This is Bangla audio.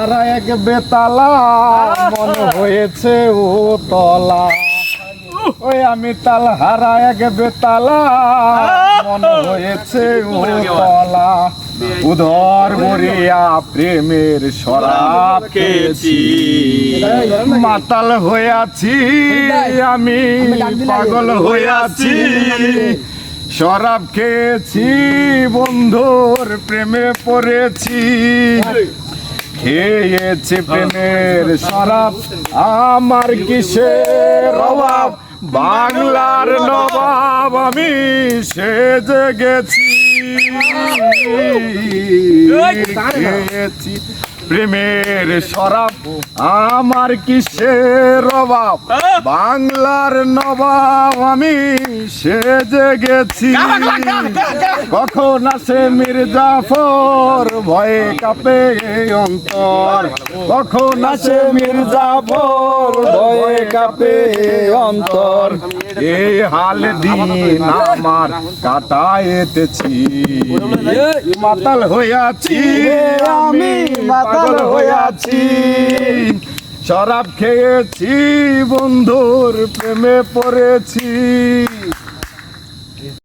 আর এক বেতালা, মন হয়েছে ও তলা। ওই আমি তাল হারা এক বেতালা, মন হয়েছে ও তলা। উধর মরিয়া প্রেমের শরাব খেয়েছি মাতাল হইয়াছি আমি পাগল হইয়াছি শরাব খেয়েছি, বন্ধুর প্রেমে পড়েছি। খেয়েছে প্রেমের শরাব আমার কিসের অভাব বাংলার নবাব আমি সেজে গেছি। খেয়েছি। প্রেমের শরাব আমার কিসের অভাব? বাংলার নবাব আমি সেজে গেছি। কখন আসে মির্জাফর? ভয়ে কাঁপে অন্তর। কখন আসে মির্জাফর? ভয়ে কাঁপে অন্তর। এই হাল দিন আমার কাটাইতেছি। মাতাল হইয়াছি। মাতাল হয়েছি। শরাব খেয়েছি বন্ধুর প্রেমে পড়েছি।